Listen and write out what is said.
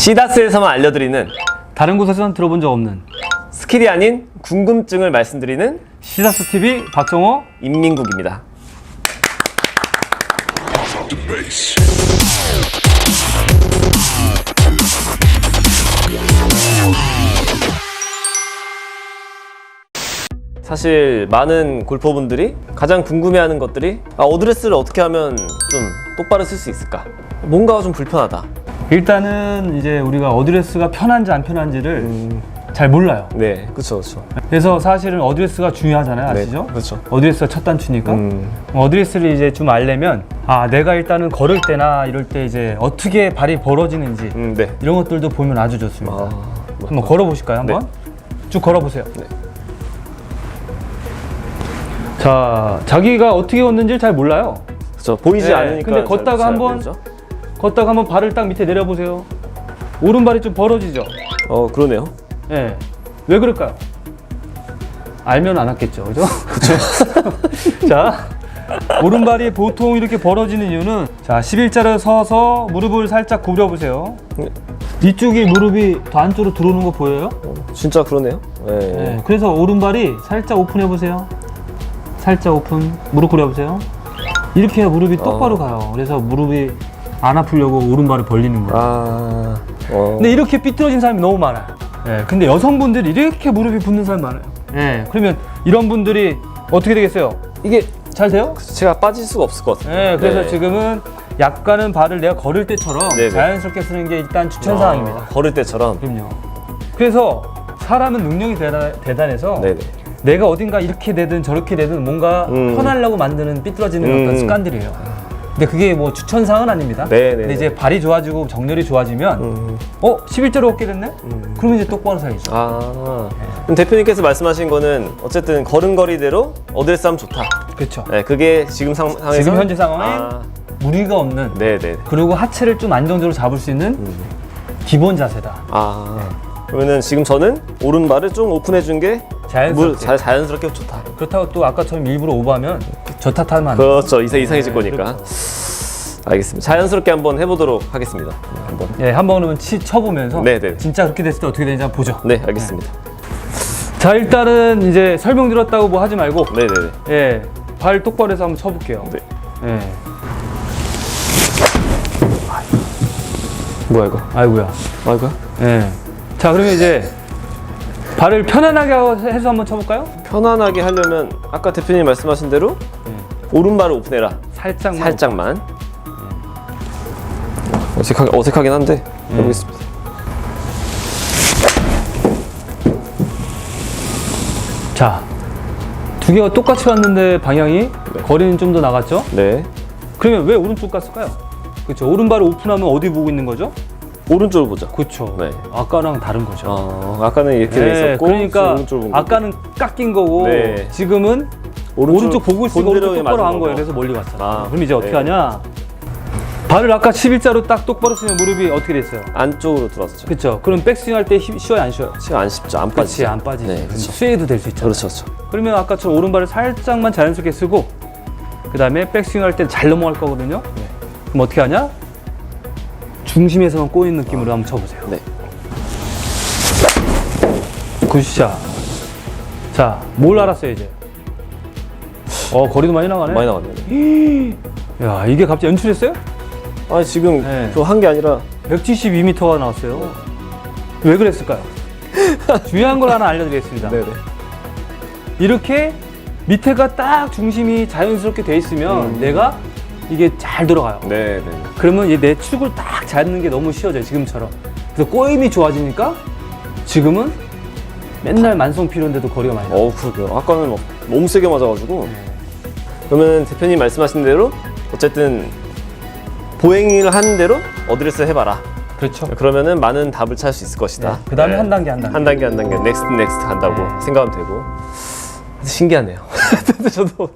시다스에서만 알려드리는 다른 곳에서는 들어본 적 없는 스킬이 아닌 궁금증을 말씀드리는 시다스 TV 박정호 인민국입니다. 사실 많은 골퍼분들이 가장 궁금해하는 것들이 아, 어드레스를 어떻게 하면 좀 똑바로 쓸 수 있을까? 뭔가가 좀 불편하다. 일단은 이제 우리가 어드레스가 편한지 안 편한지를 잘 몰라요. 네, 그렇죠, 그렇죠. 그래서 사실은 어드레스가 중요하잖아요, 아시죠? 네, 그렇죠. 어드레스가 첫 단추니까 음, 어드레스를 이제 좀 알려면 아 내가 일단은 걸을 때나 이럴 때 이제 어떻게 발이 벌어지는지 음, 네. 이런 것들도 보면 아주 좋습니다. 아, 한번 걸어 보실까요? 한번 쭉 걸어 보세요. 네. 자, 자기가 어떻게 걷는지를 잘 몰라요. 그렇죠. 보이지 네, 않으니까. 근데 잘- 걷다가 잘 한번 모르죠? 걷다가 한번 발을 딱 밑에 내려 보세요. 오른발이 좀 벌어지죠. 어, 그러네요. 예. 왜 그럴까요? 알면 안 왔겠죠. 그죠? 그죠. 자, 오른발이 보통 이렇게 벌어지는 이유는 자, 11자를 서서 무릎을 살짝 구부려 보세요. 네. 이쪽이 무릎이 더 안쪽으로 들어오는 거 보여요? 어, 진짜 그러네요. 네. 네. 그래서 오른발이 살짝 오픈해 보세요. 살짝 오픈. 무릎 구려 보세요. 이렇게 해야 무릎이 똑바로 어. 가요. 그래서 무릎이 안 아프려고 오른발을 벌리는 거예요. 아, 어. 근데 이렇게 삐뚤어진 사람이 너무 많아요. 예, 근데 여성분들이 이렇게 무릎이 붓는 사람이 많아요. 예, 그러면 이런 분들이 어떻게 되겠어요? 이게 잘 돼요? 제가 빠질 수가 없을 것 같아요. 예, 그래서 네. 지금은 약간은 발을 내가 걸을 때처럼 네 네. 자연스럽게 쓰는 게 일단 추천 아, 사항입니다. 걸을 때처럼. 그럼요. 그래서 사람은 능력이 대단, 대단해서 네네. 내가 어딘가 이렇게 되든 저렇게 되든 뭔가 음. 편하려고 만드는 삐뚤어지는 음. 어떤 습관들이에요. 근데 그게 뭐 추천 사항은 아닙니다. 네네. 근데 이제 발이 좋아지고 정렬이 좋아지면 음, 어? 11자로 걷게 됐네? 음. 그러면 이제 똑바로 서야죠. 아, 그럼 대표님께서 말씀하신 거는 어쨌든 걸음걸이대로 어드레스 하면 좋다. 그렇죠. 네, 그게 지금 상, 상황에서 지금 현재 상황에 아, 무리가 없는 네네. 그리고 하체를 좀 안정적으로 잡을 수 있는 음. 기본 자세다. 아, 그러면은 지금 저는 오른발을 좀 오픈해 준게 자연스럽게. 자연스럽게 좋다. 그렇다고 또 아까처럼 일부러 오버하면 저 탓하면 안 돼. 그렇죠. 이상 이상해질 네, 거니까. 알겠습니다. 자연스럽게 한번 해보도록 하겠습니다. 한번. 예, 한번 그러면 치 쳐보면서 네네. 진짜 그렇게 됐을 때 어떻게 되는지 한번 보죠. 네, 알겠습니다. 자, 일단은 이제 설명 드렸다고 뭐 하지 말고 네 네 네. 예, 발 똑바로 해서 한번 쳐볼게요. 네. 예, 뭐야 이거? 아이고야. 아이고야? 예. 자, 그러면 이제 발을 편안하게 해서 한번 쳐볼까요? 편안하게 하려면 아까 대표님 말씀하신 대로 네. 오른발을 오픈해라. 살짝만. 살짝만. 어색하, 어색하긴 한데 음. 해보겠습니다. 자, 두 개가 똑같이 갔는데 방향이 거리는 좀 더 나갔죠? 네. 그러면 왜 오른쪽 갔을까요? 그렇죠. 오른발을 오픈하면 어디 보고 있는 거죠? 오른쪽을 보자. 그렇죠. 네. 아까랑 다른 거죠. 어, 아까는 이렇게 돼 네, 있었고 그러니까 오른쪽을 본 거고. 아까는 깎인 거고 네. 지금은 오른쪽, 보고 있으니까 오른쪽 똑바로 한 거예요. 그래서 멀리 갔어요. 아, 그럼 이제 어떻게 네. 하냐? 발을 아까 11자로 딱 똑바로 쓰면 무릎이 어떻게 됐어요? 안쪽으로 들어왔죠. 그렇죠. 그럼 백스윙 할 때 쉬어요, 안 쉬어요? 지금 안 쉽죠. 안 그렇지, 빠지죠. 안 빠지지. 네, 그렇죠. 스웨이도 될 수 있잖아요. 그렇죠, 그렇죠. 그러면 아까처럼 오른발을 살짝만 자연스럽게 쓰고 그 다음에 백스윙 할 때 잘 넘어갈 거거든요. 네. 그럼 어떻게 하냐? 중심에서만 꼬인 느낌으로 한번 쳐보세요. 네. 굿샷. 자, 뭘 알았어요 이제? 어 거리도 많이 나가네. 많이 나왔네요. 야 이게 갑자기 연출했어요? 아 지금 네. 그한게 아니라 172m가 나왔어요. 왜 그랬을까요? 중요한 걸 하나 알려드리겠습니다. 네네. 이렇게 밑에가 딱 중심이 자연스럽게 돼 있으면 음. 내가 이게 잘 들어가요. 네네. 그러면 이내 축을 딱 잡는 게 너무 쉬워져요 지금처럼. 그래서 꼬임이 좋아지니까 지금은 맨날 만성 피로인데도 거리가 많이. 어우 그러게요. 아까는 막 너무 세게 맞아가지고. 네. 그러면 대표님 말씀하신 대로 어쨌든 보행을 하는 대로 어드레스 해봐라. 그렇죠. 그러면은 많은 답을 찾을 수 있을 것이다. 그 다음에 네. 한 단계 한 단계. 한 단계 한 단계 넥스트 넥스트 간다고 네. 생각하면 되고 신기하네요. 저도